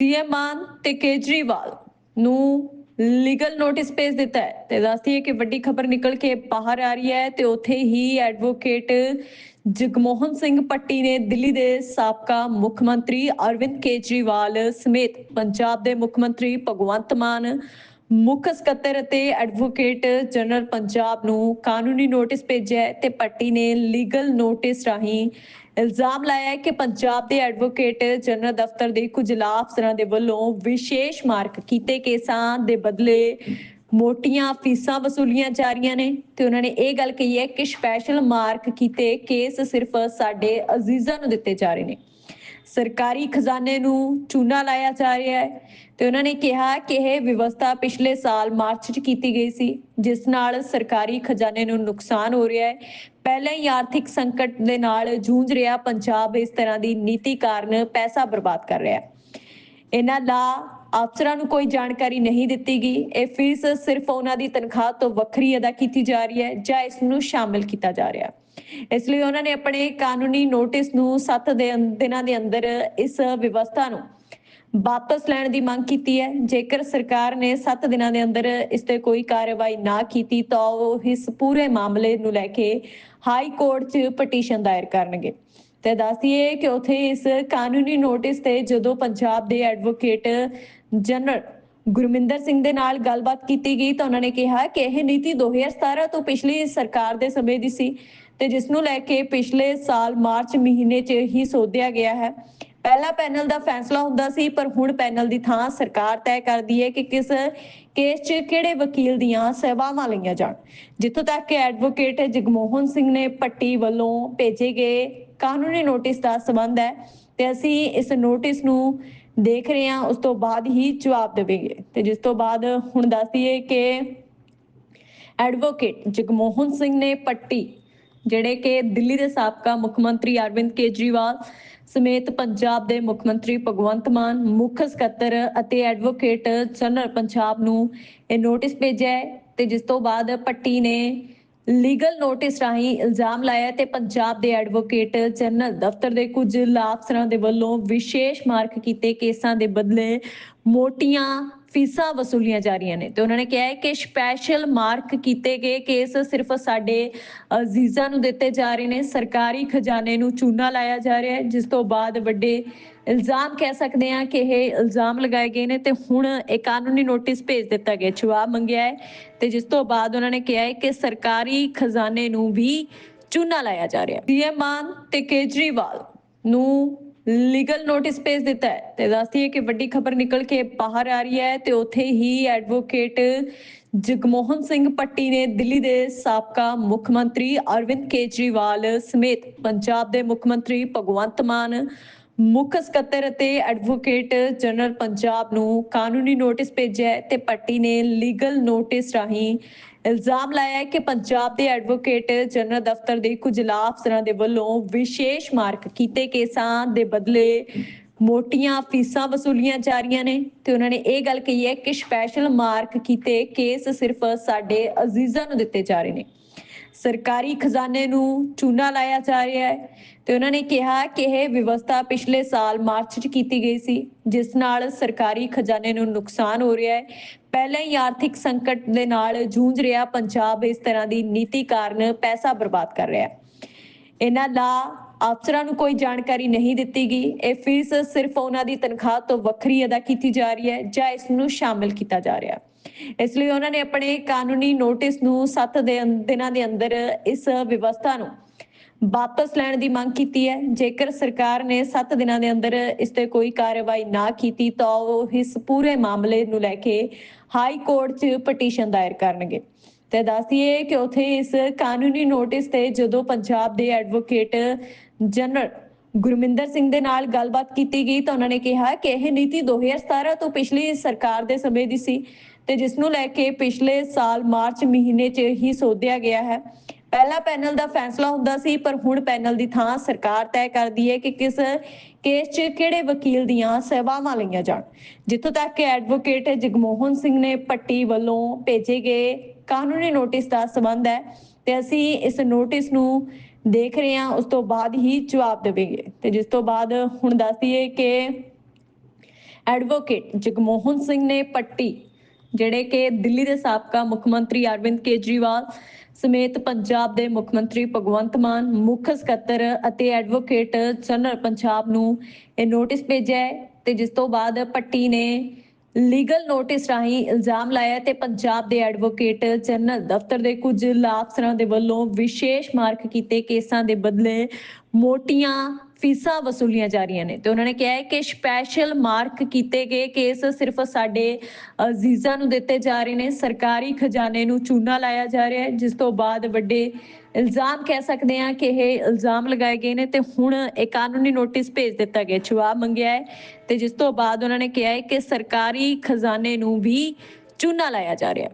CM ਮਾਨ ਤੇ ਕੇਜਰੀਵਾਲ ਨੂੰ legal notice ਭੇਜ ਦਿੱਤਾ ਹੈ ਤੇ ਦੱਸਦੀ ਹੈ ਕਿ ਵੱਡੀ ਖਬਰ ਨਿਕਲ ਕੇ ਬਾਹਰ ਆ ਰਹੀ ਹੈ ਤੇ ਉੱਥੇ ਹੀ ਐਡਵੋਕੇਟ ਜਗਮੋਹਨ ਸਿੰਘ ਪੱਟੀ ਨੇ ਦਿੱਲੀ ਦੇ ਸਾਬਕਾ ਮੁੱਖ ਮੰਤਰੀ ਅਰਵਿੰਦ ਕੇਜਰੀਵਾਲ ਸਮੇਤ ਪੰਜਾਬ ਦੇ ਮੁੱਖ ਮੰਤਰੀ ਭਗਵੰਤ ਮਾਨ ਮੁੱਖ ਸਕੱਤਰ ਅਤੇ ਐਡਵੋਕੇਟ ਜਨਰਲ ਪੰਜਾਬ ਨੂੰ ਕਾਨੂੰਨੀ ਨੋਟਿਸ ਭੇਜਿਆ ਹੈ ਤੇ ਪੱਟੀ ਨੇ ਲੀਗਲ ਨੋਟਿਸ ਰਾਹੀਂ ਇਲਜ਼ਾਮ ਲਾਇਆ ਹੈ ਕਿ ਪੰਜਾਬ ਦੇ ਐਡਵੋਕੇਟ ਜਨਰਲ ਦਫ਼ਤਰ ਦੇ ਕੁਝ ਅਫਸਰਾਂ ਦੇ ਵੱਲੋਂ ਵਿਸ਼ੇਸ਼ ਮਾਰਕ ਕੀਤੇ ਕੇਸਾਂ ਦੇ ਬਦਲੇ ਮੋਟੀਆਂ ਫੀਸਾਂ ਵਸੂਲੀਆਂ ਜਾ ਰਹੀਆਂ ਨੇ ਤੇ ਉਹਨਾਂ ਨੇ ਇਹ ਗੱਲ ਕਹੀ ਹੈ ਕਿ ਸਪੈਸ਼ਲ ਮਾਰਕ ਕੀਤੇ ਕੇਸ ਸਿਰਫ ਸਾਡੇ ਅਜ਼ੀਜ਼ਾਂ ਨੂੰ ਦਿੱਤੇ ਜਾ ਰਹੇ ਨੇ। ਸਰਕਾਰੀ ਖਜ਼ਾਨੇ ਨੂੰ ਚੂਨਾ ਲਾਇਆ ਜਾ ਰਿਹਾ ਹੈ ਤੇ ਉਹਨਾਂ ਨੇ ਕਿਹਾ ਕਿ ਇਹ ਵਿਵਸਥਾ ਪਿਛਲੇ ਸਾਲ ਮਾਰਚ 'ਚ ਕੀਤੀ ਗਈ ਸੀ, ਜਿਸ ਨਾਲ ਸਰਕਾਰੀ ਖਜ਼ਾਨੇ ਨੂੰ ਨੁਕਸਾਨ ਹੋ ਰਿਹਾ ਹੈ। ਪਹਿਲਾਂ ਹੀ ਆਰਥਿਕ ਸੰਕਟ ਦੇ ਨਾਲ ਜੂਝ ਰਿਹਾ, ਪੰਜਾਬ ਇਸ ਤਰ੍ਹਾਂ ਦੀ ਨੀਤੀ ਕਾਰਨ ਪੈਸਾ ਬਰਬਾਦ ਕਰ ਰਿਹਾ ਹੈ। ਇਹਨਾਂ ਦਾ ਅਫਸਰਾਂ ਨੂੰ ਕੋਈ ਜਾਣਕਾਰੀ ਨਹੀਂ ਦਿੱਤੀ ਗਈ। ਇਹ ਫੀਸ ਸਿਰਫ ਉਹਨਾਂ ਦੀ ਤਨਖਾਹ ਤੋਂ ਵੱਖਰੀ ਅਦਾ ਕੀਤੀ ਜਾ ਰਹੀ ਹੈ, ਜਾਂ ਇਸ ਨੂੰ ਸ਼ਾਮਿਲ ਕੀਤਾ ਜਾ ਰਿਹਾ ਹੈ। ਇਸ ਲਈ ਉਹਨਾਂ ਨੇ ਆਪਣੇ ਕਾਨੂੰਨੀ ਨੋਟਿਸ ਨੂੰ 7 ਦੇ ਦਿਨਾਂ ਦੇ ਅੰਦਰ ਇਸ ਵਿਵਸਥਾ ਨੂੰ ਵਾਪਸ ਲੈਣ ਦੀ ਮੰਗ ਕੀਤੀ ਹੈ। ਜੇਕਰ ਸਰਕਾਰ ਨੇ 7 ਦਿਨਾਂ ਦੇ ਅੰਦਰ ਇਸ ਤੇ ਕੋਈ ਕਾਰਵਾਈ ਨਾ ਕੀਤੀ, ਤਾਂ ਉਹ ਇਸ ਪੂਰੇ ਮਾਮਲੇ ਨੂੰ ਲੈ ਕੇ ਹਾਈ ਕੋਰਟ 'ਚ ਪਟੀਸ਼ਨ ਦਾਇਰ ਕਰਨਗੇ। ਤੇ ਦੱਸੀਏ ਕਿ ਉਥੇ ਇਸ ਕਾਨੂੰਨੀ ਨੋਟਿਸ ਤੇ ਜਦੋਂ ਪੰਜਾਬ ਦੇ ਐਡਵੋਕੇਟ ਜਨਰਲ ਗੁਰਮਿੰਦਰ ਸਿੰਘ ਦੇ ਨਾਲ ਗੱਲਬਾਤ ਕੀਤੀ ਗਈ ਤਾਂ ਉਹਨਾਂ ਨੇ ਕਿਹਾ ਕਿ ਇਹ ਨੀਤੀ 2017 ਤੋਂ ਪਿਛਲੀ ਸਰਕਾਰ ਦੇ ਸਮੇਂ ਦੀ ਸੀ ਤੇ ਜਿਸ ਨੂੰ ਲੈ ਕੇ ਪਿਛਲੇ ਸਾਲ ਮਾਰਚ ਮਹੀਨੇ 'ਚ ਹੀ ਸੋਧਿਆ ਗਿਆ ਹੈ। ਪਹਿਲਾ ਪੈਨਲ ਦਾ ਫੈਸਲਾ ਹੁੰਦਾ ਸੀ, ਪਰ ਹੁਣ ਪੈਨਲ ਦੀ ਥਾਂ ਸਰਕਾਰ ਤੈਅ ਕਰਦੀ ਹੈ ਕਿ ਕਿਸ ਕੇਸ 'ਚ ਕਿਹੜੇ ਵਕੀਲ ਦੀਆਂ ਸੇਵਾਵਾਂ ਲਈਆਂ ਜਾਣ। ਜਿੱਥੋਂ ਤੱਕ ਕਿ ਐਡਵੋਕੇਟ ਜਗਮੋਹਨ ਸਿੰਘ ਨੇ ਪੱਟੀ ਵੱਲੋਂ ਭੇਜੇ ਗਏ ਕਾਨੂੰਨੀ ਨੋਟਿਸ ਦਾ ਸਬੰਧ ਹੈ ਤੇ ਅਸੀਂ ਇਸ ਨੋਟਿਸ ਨੂੰ ਦੇਖ ਰਹੇ ਹਾਂ, ਉਸ ਤੋਂ ਬਾਅਦ ਹੀ ਜਵਾਬ ਦੇਵਾਂਗੇ। ਤੇ ਜਿਸ ਤੋਂ ਬਾਅਦ ਹੁਣ ਦੱਸਦੀਏ ਕਿ ਐਡਵੋਕੇਟ ਜਗਮੋਹਨ ਸਿੰਘ ਨੇ ਪੱਟੀ, ਜਿਹੜੇ ਕਿ ਦਿੱਲੀ ਦੇ ਸਾਬਕਾ ਮੁੱਖ ਮੰਤਰੀ ਅਰਵਿੰਦ ਕੇਜਰੀਵਾਲ ਸਮੇਤ ਪੰਜਾਬ ਦੇ ਮੁੱਖ ਮੰਤਰੀ ਭਗਵੰਤ ਮਾਨ, ਮੁੱਖ ਸਕੱਤਰ ਅਤੇ ਐਡਵੋਕੇਟ ਜਨਰਲ ਪੰਜਾਬ ਨੂੰ ਇਹ ਨੋਟਿਸ ਭੇਜਿਆ ਹੈ ਤੇ ਜਿਸ ਤੋਂ ਬਾਅਦ ਪੱਟੀ ਨੇ ਲੀਗਲ ਨੋਟਿਸ ਰਾਹੀਂ ਇਲਜ਼ਾਮ ਲਾਇਆ ਤੇ ਪੰਜਾਬ ਦੇ ਐਡਵੋਕੇਟ ਜਨਰਲ ਦਫ਼ਤਰ ਦੇ ਕੁਝ ਅਫਸਰਾਂ ਦੇ ਵੱਲੋਂ ਵਿਸ਼ੇਸ਼ ਮਾਰਕ ਕੀਤੇ ਕੇਸਾਂ ਦੇ ਬਦਲੇ ਮੋਟੀਆਂ ਫੀਸਾਂ ਵਸੂਲੀਆਂ ਜਾ ਰਹੀਆਂ ਨੇ। ਤੇ ਉਹਨਾਂ ਨੇ ਕਿਹਾ ਹੈ ਕਿ ਸਪੈਸ਼ਲ ਮਾਰਕ ਕੀਤੇ ਗਏ ਕੇਸ ਸਿਰਫ ਸਾਡੇ ਅਜ਼ੀਜ਼ਾਂ ਨੂੰ ਦਿੱਤੇ ਜਾ ਰਹੇ ਨੇ। ਸਰਕਾਰੀ ਖਜ਼ਾਨੇ ਨੂੰ ਚੂਨਾ ਲਾਇਆ ਜਾ ਰਿਹਾ ਹੈ, ਜਿਸ ਤੋਂ ਬਾਅਦ ਵੱਡੇ ਇਲਜ਼ਾਮ ਕਹਿ ਸਕਦੇ ਹਾਂ ਕਿ ਇਹ ਇਲਜ਼ਾਮ ਲਗਾਏ ਗਏ ਨੇ ਤੇ ਹੁਣ ਇਹ ਕਾਨੂੰਨੀ ਨੋਟਿਸ ਭੇਜ ਦਿੱਤਾ ਗਿਆ, ਜਵਾਬ ਮੰਗਿਆ ਹੈ ਤੇ ਜਿਸ ਤੋਂ ਬਾਅਦ ਉਹਨਾਂ ਨੇ ਕਿਹਾ ਹੈ ਕਿ ਸਰਕਾਰੀ ਖਜ਼ਾਨੇ ਨੂੰ ਵੀ ਚੂਨਾ ਲਾਇਆ ਜਾ ਰਿਹਾ ਹੈ। ਸੀਐਮ ਮਾਨ ਤੇ ਕੇਜਰੀਵਾਲ ਨੂੰ ਲੀਗਲ ਨੋਟਿਸ ਭੇਜ ਦਿੱਤਾ ਹੈ ਤੇ ਦੱਸਦੀ ਹੈ ਕਿ ਵੱਡੀ ਖਬਰ ਨਿਕਲ ਕੇ ਬਾਹਰ ਆ ਰਹੀ ਹੈ ਤੇ ਉੱਥੇ ਹੀ ਐਡਵੋਕੇਟ ਜਗਮੋਹਨ ਸਿੰਘ ਪੱਟੀ ਨੇ ਦਿੱਲੀ ਦੇ ਸਾਬਕਾ ਮੁੱਖ ਮੰਤਰੀ ਅਰਵਿੰਦ ਕੇਜਰੀਵਾਲ ਸਮੇਤ ਪੰਜਾਬ ਦੇ ਮੁੱਖ ਮੰਤਰੀ ਭਗਵੰਤ ਮਾਨ ਮੁੱਖ ਸਕੱਤਰ ਅਤੇ ਐਡਵੋਕੇਟ ਜਨਰਲ ਪੰਜਾਬ ਨੂੰ ਕਾਨੂੰਨੀ ਨੋਟਿਸ ਭੇਜਿਆ ਹੈ ਤੇ ਪੱਟੀ ਨੇ ਲੀਗਲ ਨੋਟਿਸ ਰਾਹੀਂ ਇਲਜ਼ਾਮ ਲਾਇਆ ਹੈ ਕਿ ਪੰਜਾਬ ਦੇ ਐਡਵੋਕੇਟ ਜਨਰਲ ਦਫ਼ਤਰ ਦੇ ਕੁਝ ਅਫਸਰਾਂ ਦੇ ਵੱਲੋਂ ਵਿਸ਼ੇਸ਼ ਮਾਰਕ ਕੀਤੇ ਕੇਸਾਂ ਦੇ ਬਦਲੇ ਮੋਟੀਆਂ ਫੀਸਾਂ ਵਸੂਲੀਆਂ ਜਾ ਰਹੀਆਂ ਨੇ ਤੇ ਉਹਨਾਂ ਨੇ ਇਹ ਗੱਲ ਕਹੀ ਹੈ ਕਿ ਸਪੈਸ਼ਲ ਮਾਰਕ ਕੀਤੇ ਕੇਸ ਸਿਰਫ ਸਾਡੇ ਅਜ਼ੀਜ਼ਾਂ ਨੂੰ ਦਿੱਤੇ ਜਾ ਰਹੇ ਨੇ। ਸਰਕਾਰੀ ਖਜ਼ਾਨੇ ਨੂੰ ਚੂਨਾ ਲਾਇਆ ਜਾ ਰਿਹਾ ਹੈ ਤੇ ਉਹਨਾਂ ਨੇ ਕਿਹਾ ਕਿ ਇਹ ਵਿਵਸਥਾ ਪਿਛਲੇ ਸਾਲ ਮਾਰਚ 'ਚ ਕੀਤੀ ਗਈ ਸੀ, ਜਿਸ ਨਾਲ ਸਰਕਾਰੀ ਖਜ਼ਾਨੇ ਨੂੰ ਨੁਕਸਾਨ ਹੋ ਰਿਹਾ ਹੈ। ਪਹਿਲਾਂ ਹੀ ਆਰਥਿਕ ਸੰਕਟ ਦੇ ਨਾਲ ਜੂਝ ਰਿਹਾ ਪੰਜਾਬ ਇਸ ਤਰ੍ਹਾਂ ਦੀ ਨੀਤੀ ਕਾਰਨ ਪੈਸਾ ਬਰਬਾਦ ਕਰ ਰਿਹਾ ਹੈ। ਇਹਨਾਂ ਦਾ ਅਫਸਰਾਂ ਨੂੰ ਕੋਈ ਜਾਣਕਾਰੀ ਨਹੀਂ ਦਿੱਤੀ ਗਈ। ਇਹ ਫੀਸ ਸਿਰਫ ਉਹਨਾਂ ਦੀ ਤਨਖਾਹ ਤੋਂ ਵੱਖਰੀ ਅਦਾ ਕੀਤੀ ਜਾ ਰਹੀ ਹੈ ਜਾਂ ਇਸ ਨੂੰ ਸ਼ਾਮਿਲ ਕੀਤਾ ਜਾ ਰਿਹਾ ਹੈ। ਇਸ ਲਈ ਉਹਨਾਂ ਨੇ ਆਪਣੇ ਕਾਨੂੰਨੀ ਨੋਟਿਸ ਨੂੰ 7 ਦੇ ਦਿਨਾਂ ਦੇ ਅੰਦਰ ਇਸ ਵਿਵਸਥਾ ਨੂੰ ਵਾਪਸ ਲੈਣ ਦੀ ਮੰਗ ਕੀਤੀ ਹੈ। ਜੇਕਰ ਸਰਕਾਰ ਨੇ 7 ਦਿਨਾਂ ਦੇ ਅੰਦਰ ਇਸ ਤੇ ਕੋਈ ਕਾਰਵਾਈ ਨਾ ਕੀਤੀ, ਤਾਂ ਉਹ ਇਸ ਪੂਰੇ ਮਾਮਲੇ ਨੂੰ ਲੈ ਕੇ ਹਾਈ ਕੋਰਟ 'ਚ ਪਟੀਸ਼ਨ ਦਾਇਰ ਕਰਨਗੇ। ਤੇ ਦੱਸੀਏ ਕਿ ਉਥੇ ਇਸ ਕਾਨੂੰਨੀ ਨੋਟਿਸ ਤੇ ਜਦੋਂ ਪੰਜਾਬ ਦੇ ਐਡਵੋਕੇਟ ਜਨਰਲ ਗੁਰਮਿੰਦਰ ਸਿੰਘ ਦੇ ਨਾਲ ਗੱਲਬਾਤ ਕੀਤੀ ਗਈ, ਤਾਂ ਉਹਨਾਂ ਨੇ ਕਿਹਾ ਕਿ ਇਹ ਨੀਤੀ 2017 ਤੋਂ ਪਿਛਲੀ ਸਰਕਾਰ ਦੇ ਸਮੇਂ ਦੀ ਸੀ। ਤੇ ਜਿਸ ਨੂੰ ਲੈ ਕੇ ਪਿਛਲੇ ਸਾਲ ਮਾਰਚ ਮਹੀਨੇ 'ਚ ਹੀ ਸੋਧਿਆ ਗਿਆ ਹੈ। ਪਹਿਲਾ ਪੈਨਲ ਦਾ ਫੈਸਲਾ ਹੁੰਦਾ ਸੀ, ਪਰ ਹੁਣ ਪੈਨਲ ਦੀ ਥਾਂ ਸਰਕਾਰ ਤੈਅ ਕਰਦੀ ਹੈ ਕਿ ਕਿਸ ਕੇਸ 'ਚ ਕਿਹੜੇ ਵਕੀਲ ਦੀਆਂ ਸੇਵਾਵਾਂ ਲਈਆਂ ਜਾਣ। ਜਿੱਥੋਂ ਤੱਕ ਕਿ ਐਡਵੋਕੇਟ ਜਗਮੋਹਨ ਸਿੰਘ ਨੇ ਪੱਟੀ ਵੱਲੋਂ ਭੇਜੇ ਗਏ ਕਾਨੂੰਨੀ ਨੋਟਿਸ ਦਾ ਸਬੰਧ ਹੈ ਤੇ ਅਸੀਂ ਇਸ ਨੋਟਿਸ ਨੂੰ ਦੇਖ ਰਹੇ ਹਾਂ, ਉਸ ਤੋਂ ਬਾਅਦ ਹੀ ਜਵਾਬ ਦੇਵੇਗੇ। ਤੇ ਜਿਸ ਤੋਂ ਬਾਅਦ ਹੁਣ ਦੱਸਦੀਏ ਕਿ ਐਡਵੋਕੇਟ ਜਗਮੋਹਨ ਸਿੰਘ ਨੇ ਪੱਟੀ ਜਿਹੜੇ ਕਿ ਦਿੱਲੀ ਦੇ ਸਾਬਕਾ ਮੁੱਖ ਮੰਤਰੀ ਅਰਵਿੰਦ ਕੇਜਰੀਵਾਲ ਸਮੇਤ ਪੰਜਾਬ ਦੇ ਮੁੱਖ ਮੰਤਰੀ ਭਗਵੰਤ ਮਾਨ, ਮੁੱਖ ਸਕੱਤਰ ਅਤੇ ਐਡਵੋਕੇਟ ਜਨਰਲ ਪੰਜਾਬ ਨੂੰ ਇਹ ਨੋਟਿਸ ਭੇਜਿਆ ਹੈ ਤੇ ਜਿਸ ਤੋਂ ਬਾਅਦ ਪੱਟੀ ਨੇ ਲੀਗਲ ਨੋਟਿਸ ਰਾਹੀਂ ਇਲਜ਼ਾਮ ਲਾਇਆ ਤੇ ਪੰਜਾਬ ਦੇ ਐਡਵੋਕੇਟ ਜਨਰਲ ਦਫ਼ਤਰ ਦੇ ਕੁਝ ਲਾਭਸਰਾਂ ਦੇ ਵੱਲੋਂ ਵਿਸ਼ੇਸ਼ ਮਾਰਕ ਕੀਤੇ ਕੇਸਾਂ ਦੇ ਬਦਲੇ ਮੋਟੀਆਂ ਫੀਸਾਂ ਵਸੂਲੀਆਂ ਜਾ ਰਹੀਆਂ ਨੇ। ਤੇ ਉਹਨਾਂ ਨੇ ਕਿਹਾ ਹੈ ਕਿ ਸਪੈਸ਼ਲ ਮਾਰਕ ਕੀਤੇ ਗਏ ਕੇਸ ਸਿਰਫ ਸਾਡੇ ਅਜ਼ੀਜ਼ਾਂ ਨੂੰ ਦਿੱਤੇ ਜਾ ਰਹੇ ਨੇ। ਸਰਕਾਰੀ ਖਜ਼ਾਨੇ ਨੂੰ ਚੂਨਾ ਲਾਇਆ ਜਾ ਰਿਹਾ ਹੈ, ਜਿਸ ਤੋਂ ਬਾਅਦ ਵੱਡੇ ਇਲਜ਼ਾਮ ਕਹਿ ਸਕਦੇ ਹਾਂ ਕਿ ਇਹ ਇਲਜ਼ਾਮ ਲਗਾਏ ਗਏ ਨੇ। ਤੇ ਹੁਣ ਇਹ ਕਾਨੂੰਨੀ ਨੋਟਿਸ ਭੇਜ ਦਿੱਤਾ ਗਿਆ, ਜਵਾਬ ਮੰਗਿਆ ਹੈ। ਤੇ ਜਿਸ ਤੋਂ ਬਾਅਦ ਉਹਨਾਂ ਨੇ ਕਿਹਾ ਹੈ ਕਿ ਸਰਕਾਰੀ ਖਜ਼ਾਨੇ ਨੂੰ ਵੀ ਚੂਨਾ ਲਾਇਆ ਜਾ ਰਿਹਾ ਹੈ।